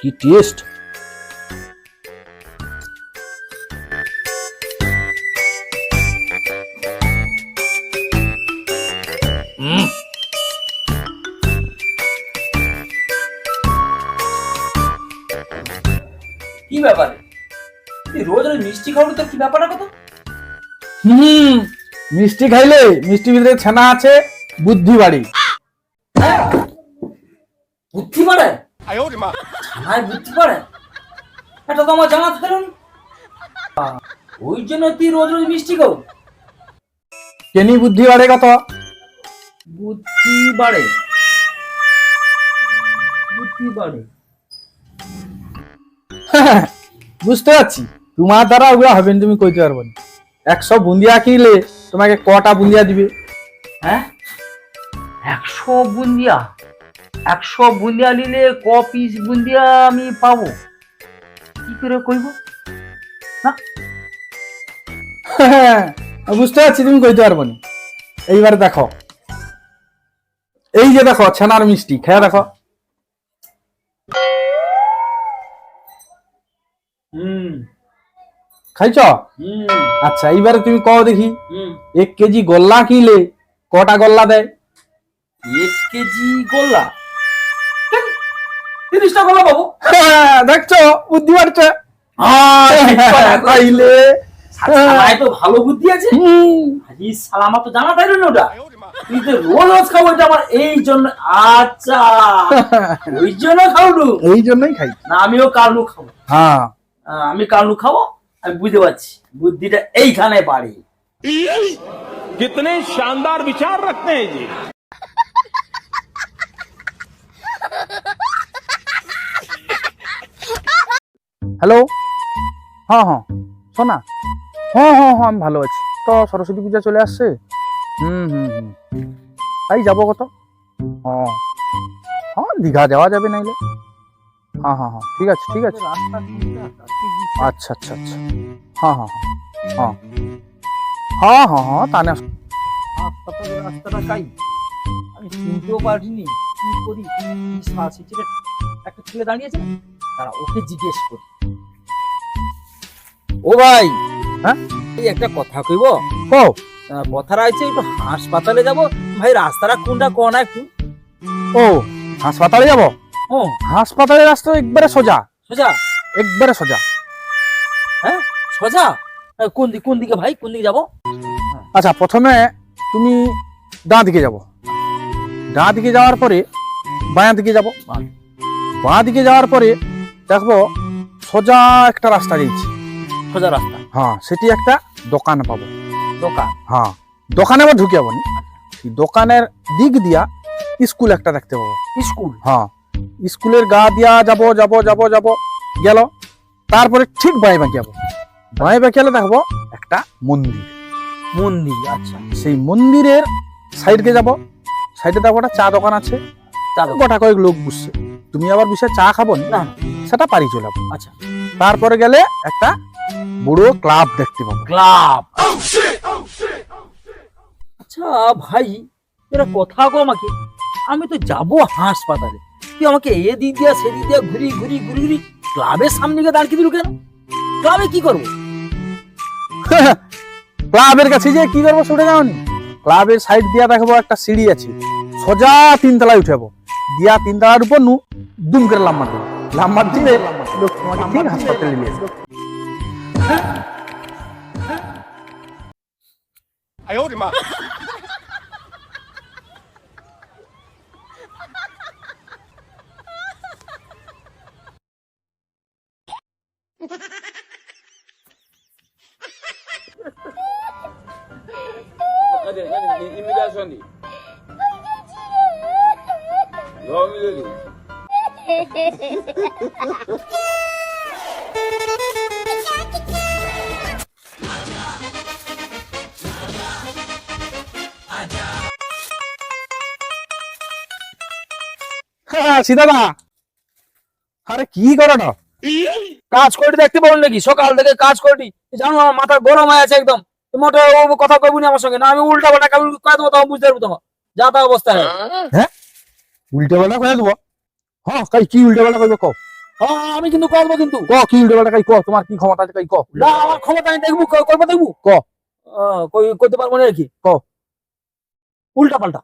কি টেস্ট কি ব্যাপার? রোজ রোজ মিষ্টি খাওয়ার তোর কি ব্যাপারটা কত হুম মিষ্টি খাইলে মিষ্টি ভিতরে ছানা আছে বুদ্ধি বাড়ি। বুদ্ধি বাড়ে ছানায় বুদ্ধি বাড়ে এটা তো আমার জানা ছিল না। ওই জন্য তুই রোজ রোজ মিষ্টি খাও? কেনি বুদ্ধি বাড়ে কত? বুদ্ধি বাড়ে। বুদ্ধি বাড়ে। বুঝতে পারছি। তোমার দ্বারা ওগুলো হবে না, তুমি কইতে পারব না। একশো বুন্দিয়া কিনলে তোমাকে কটা বুন্দিয়া দিবে? হ্যাঁ? একশো বুন্দিয়া? একশো বুন্দিয়া নিলে ক পিস বুন্দিয়া আমি পাবো? কি করে কইব? হ্যাঁ বুঝতে পারছি তুমি কইতে পারব না। এইবার দেখো। এই যে দেখো ছানার মিষ্টি খেয়ে দেখো। খাইছ? আচ্ছা এইবারে তুমি কও দেখি। এক কেজি গোল্লা কিনলে কটা গোল্লা দেয়? এক কেজি গোল্লা? তিরিশটা গোল্লা পাবো হ্যাঁ, দেখছো বুদ্ধি বাড়ছে হ্যাঁ, খাইলে সালায় তো ভালো বুদ্ধি আছে হুম। হাজি সালামা তো জানা তাই না ওটা তুই তো রোজ রোজ খাবো এটা আমার এই জন্য আচ্ছা ওই জন্য খাওয়ালু এই জন্যই খাই না আমিও কালু খাবো হ্যাঁ আহ, আমি কালু খাবো আমি বুঝতে পারছি বুদ্ধিটা এইখানে বাড়ি कितने शानदार विचार रखते हैं जी হ্যালো হ্যাঁ হ্যাঁ। শোনা? হ্যাঁ হ্যাঁ হ্যাঁ আমি ভালো আছি। তো সরস্বতী পূজা চলে আসছে? হুম হুম হুম। তাই যাব কত? হ্যাঁ। হ্যাঁ দীঘা যাওয়া যাবে নাইলে। হ্যাঁ হ্যাঁ হ্যাঁ। ঠিক আছে ঠিক আছে। আচ্ছা আচ্ছা আচ্ছা। হ্যাঁ হ্যাঁ হ্যাঁ। হ্যাঁ। হ্যাঁ হ্যাঁ তা না। রাস্তাটা আমি চিনতেও পারিনি। কি করি? কি একটা ছেলে দাঁড়িয়েছে তারা ওকে জিজ্ঞেস করি। ও ভাই। হ্যাঁ? এই একটা কথা কইব। ও আহ, কথাটা আছে একটু হাসপাতালে যাব। ভাই রাস্তাটা কোনটা কোনা একটু ও হাসপাতালে যাব? ও। হাসপাতালে রাস্তা একবারে সোজা। সোজা? একবারে সোজা। হ্যাঁ? সোজা? কোন দিক কোন দিকে ভাই? কোন দিকে যাব? আচ্ছা প্রথমে তুমি ডাঁ দিকে যাব। ডাঁ দিকে যাওয়ার পরে বাঁ দিকে যাব। বাঁ দিকে যাওয়ার পরে দেখব সোজা একটা রাস্তা দিয়েছি সোজা রাস্তা। হ্যাঁ সেটি একটা দোকান পাবো। দোকান? হ্যাঁ দোকানে আবার ঢুকে যাব। দোকানের দিক দিয়া স্কুল একটা দেখতে পাবো। স্কুল? হ্যাঁ স্কুলের গা দিয়া যাব যাব যাব যাব গেল। তারপরে ঠিক বাঁয়ে বাঁকে যাব। বাঁয়ে বাঁকে গেলে দেখব একটা মন্দির। মন্দির আচ্ছা। সেই মন্দিরের সাইডকে যাব। সাইডে দেখো একটা চা দোকান আছে। চা। গোটা কয়েক লোক বুঝছে তুমি আবার বিষয়ে চা খাব না? সেটা পারি চলে আচ্ছা। তারপরে গেলে একটা বড় ক্লাব দেখতে পাবো। ক্লাব। আচ্ছা ভাই এরা কথা কো আমাকে। আমি তো যাব হাসপাতালে। তুই আমাকে এ দিক দিয়া সে দিক দিয়া ঘুরি ঘুরি ঘুরি ঘুরি ক্লাবের সামনে গিয়ে দাঁড়িয়ে দিল কেন? ক্লাবে কি করব? ক্লাবের কাছে যে কি করব ছুটে যাওনি ক্লাবের সাইড দিয়া দেখব একটা সিঁড়ি আছে। সোজা তিনতলায় উঠেবো। দিয়া তিনতলার উপর নু দুম করে লাম্বার দেবো। লাম্বার দিলে লোক তোমাকে ঠিক হাসপাতালে নিয়ে হ্যাঁ আরে কি করো কাজ করে দেখতে নাকি? সকাল থেকে কাজ করি জানো আমার মাথা গরম হয়ে আছে একদম। মোটা কথা কইবুনি আমার সঙ্গে। না আমি উল্টা পাল্টা কাজ কয়ে দেবো তখন বুঝতে পারব তোমার। যা তা অবস্থা। হয়? উল্টে বেলা করে দেবো। হ্যাঁ কাই কি উল্টে বেলা করবে কও? হ্যাঁ আমি কিন্তু করব কিন্তু। ক কি উল্টো কাই ক তোমার কি ক্ষমতা আছে কাই ক না আমার ক্ষমতা আমি দেখব করব দেখব? ক। কই- করতে পারব না কি? ক। উল্টা পাল্টা।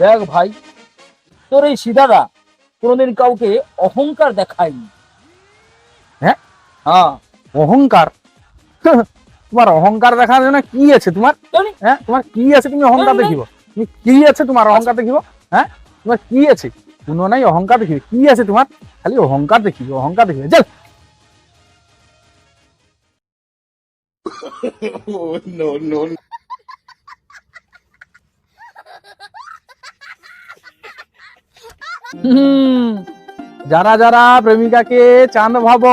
দেখ ভাই তোর এই সিদাদা কোনোদিন কাউকে অহংকার দেখায়নি। হ্যাঁ? হ্যাঁ। অহংকার? তোমার অহংকার দেখার জন্য কি আছে তোমার। হ্যাঁ? তোমার কি আছে তুমি অহংকার দেখিব? তুমি কি আছে তোমার অহংকার দেখিব? হ্যাঁ? তোমার কি আছে? কোনো নাই অহংকার দেখিবে। কি আছে তোমার? খালি অহংকার দেখিবে অহংকার দেখিবে। চল no, no, হুম, যারা যারা প্রেমিকাকে চাঁদ ভাব,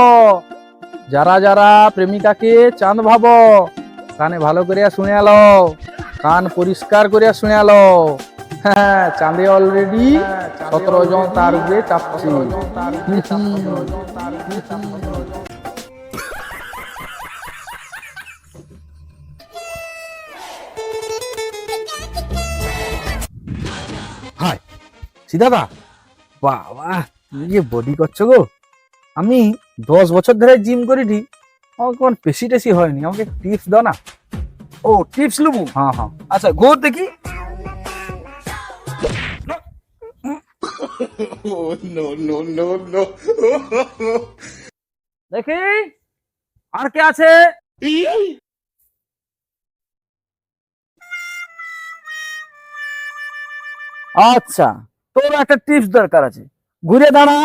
যারা যারা প্রেমিকাকে চাঁদ ভাব, কানে ভালো করিয়া শুনে আলো, কান পরিষ্কার করিয়া শুনে আলো। হ্যাঁ চাঁদে অলরেডি সতেরো জন তার উপরে চাপছে। হাই সিদাদা বাবা তুমি যে বডি করছ গো। আমি দশ বছর ধরে জিম করিটি আমার কোন পেশি টেশি হয়নি আমাকে টিপস দাও না। ও টিপস লুবু হ্যাঁ হ্যাঁ। আচ্ছা ঘোর দেখি. দেখি আর কে আছে? আচ্ছা তোর একটা টিপস দরকার আছে। ঘুরে দাঁড়া।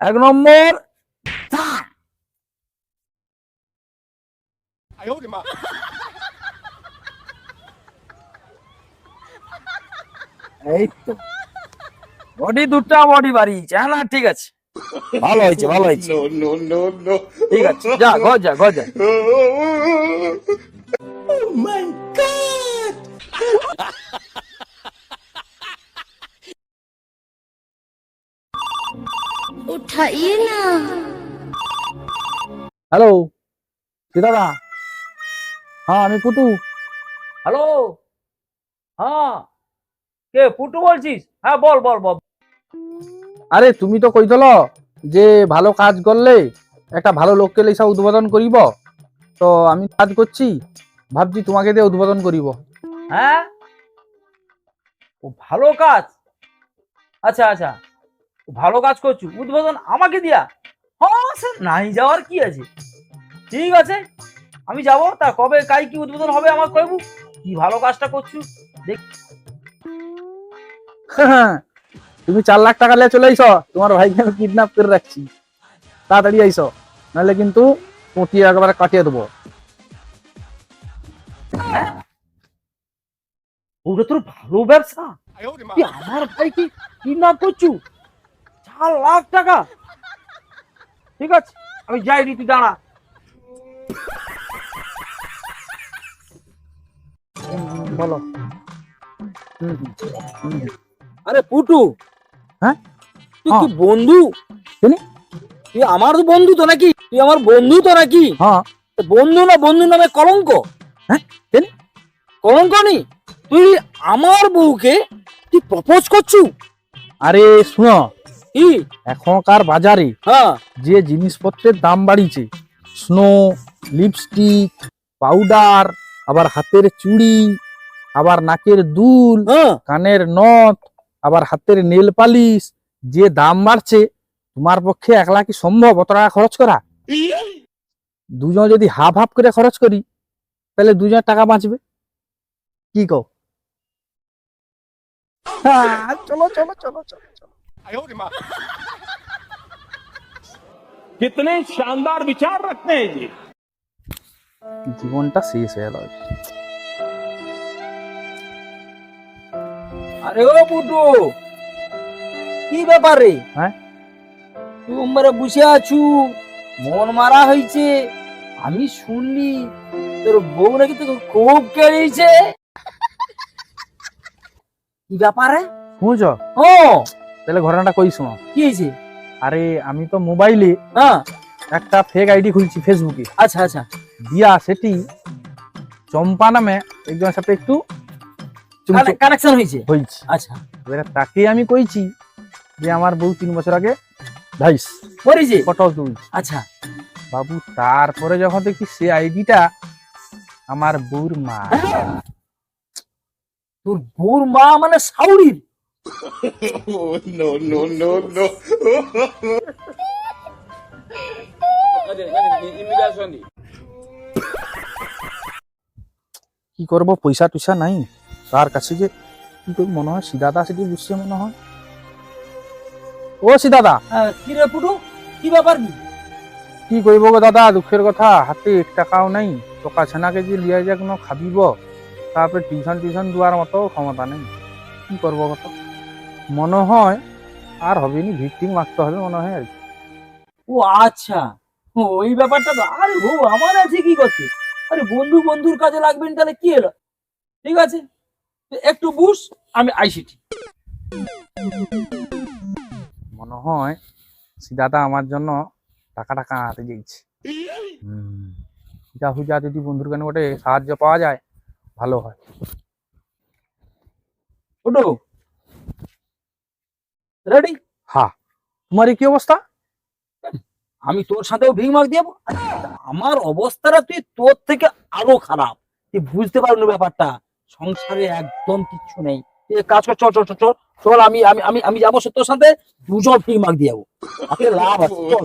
এক নম্বর এই তো। বডি দুটা বডি। বাড়িয়েছে হ্যাঁ না ঠিক আছে। ভালো হয়েছে ভালো হয়েছে. ঠিক আছে যা ঘর যা ঘর যা। Oh my उठाइए ना হ্যালো সিদাদা হ্যাঁ আমি পুটু হ্যালো হ্যাঁ কে পুটু বলছিস হ্যাঁ বল বল বল আরে তুমি তো কইতল যে ভালো কাজ করলে একটা ভালো লোককে লেসা উদ্বোধন করিব তো আমি কাজ করছি ভাবছি তোমাকে দিয়ে উদ্বোধন করিব হ্যাঁ ও ভালো কাজ আচ্ছা আচ্ছা ও ভালো কাজ করছু উদ্বোধন আমাকে দিয়া? হ্যাঁ স্যার নাই যাওয়ার কি আছে? ঠিক আছে আমি যাব তা কবে কাই কি উদ্বোধন হবে আমার কইবু? কি ভালো কাজটা করছু? তুমি চার লাখ টাকা নিয়ে চলে আইসো তোমার ভাইকে আমি কিডন্যাপ করে রাখছি। তাড়াতাড়ি আইসো নাহলে কিন্তু পুঁটি একেবারে কাটিয়ে দেবো। ওটা তোর ভালো ব্যবসা? আমার ভাইকে কিডন্যাপ করছু? চার লাখ টাকা ঠিক আছে আমি যাই নি তুই দাঁড়া বলো। আরে পুটু হ্যাঁ? তুই। কি বন্ধু কেনে? তুই আমার তো বন্ধু তো নাকি তুই আমার বন্ধু তো নাকি হ্যাঁ বন্ধু না বন্ধু নামে কলঙ্ক হ্যাঁ? কেনে? কলঙ্ক নি তুই আমার বউকে তুই প্রপোজ করছু আরে শুনো কি? এখনকার বাজারে হ্যাঁ। যে জিনিসপত্রের দাম বাড়িছে স্নো লিপস্টিক পাউডার আবার হাতের চুড়ি আবার নাকের দুল হ্যাঁ। কানের নথ আবার হাতের নেল পালিশ যে দাম বাড়ছে তোমার পক্ষে একলা কি সম্ভব অত টাকা খরচ করা। দুজন যদি হাফ হাফ করে খরচ করি তাহলে দুজন টাকা বাঁচবে। কি কও? হ্যাঁ, চলো চলো চলো চলো। कितने शानदार विचार रखते हैं जी জীবনটা শেষ হয়ে গেল আরে ও পুটু কি ব্যাপার রে হ্যাঁ? তুই উম্মারে বসে আছু মন মারা হয়েছে আমি শুনলি তোর বউ নাকি তোকে খুব কেড়েছে কি ব্যাপারে শুনছ ও তাহলে ঘটনাটা কই শোনো? কি হয়েছে? আরে আমি তো মোবাইলে হ্যাঁ। একটা ফেক আইডি খুলছি ফেসবুকে আচ্ছা আচ্ছা। দিয়া সেটি চম্পা নামে একজনের সাথে একটু কানেকশন হয়েছে? হয়েছে। আচ্ছা। এবারে তাকে আমি কইছি যে আমার বউ তিন বছর আগে ভাইস করেছে? ফটো তুলছি। আচ্ছা। বাবু তারপরে যখন দেখি সে আইডিটা আমার বউর মা। তোর বোর মা মানে সাউরির no no no no. কি করব? পয়সা টুসা নাই। তার কাছে যে কি করব? মনে হয় সিদাদা সেটি বুঝছে মনে হয়। ও সিদাদা। কি রে পুটু? কি ব্যাপার কি? কি করব গো দাদা? দুঃখের কথা হাতে এক টাকাও নাই। টকা ছেনাকে যে লিয়া যাক ন খাবিব। তারপরে টিউশন টিউশন দেওয়ার মতো ক্ষমতা নেই। কি করব কত মনে হয় আর হবে নি ভিক্টিম মারতে হবে মনে হয় আর কি। ও আচ্ছা ওই ব্যাপারটা তো আরে ও আমার আছে কি করছে আরে বন্ধু বন্ধুর কাজে লাগবেন তাহলে কি এলো ঠিক আছে একটু বুঝ আমি আইসিটি মনে হয় সিদাদা আমার জন্য টাকা টাকা আনতে দিয়েছে যা হুজা যদি বন্ধুর কানে ওটে সাহায্য পাওয়া যায় ভালো হয়। ওটো রেডি হ্যাঁ তোমার কি অবস্থা আমি তোর সাথেও ভিং মাগ দিয়ে আমার অবস্থাটা তুই তোর থেকে আরও খারাপ তুই বুঝতে পারবি ব্যাপারটা সংসারে একদম কিচ্ছু নেই কাজ কর চল চল চল, চল আমি আমি আমি আমি যাব তোর সাথে দুজন ভিং মাগ দিয়ে যাব লাভ আছে চল,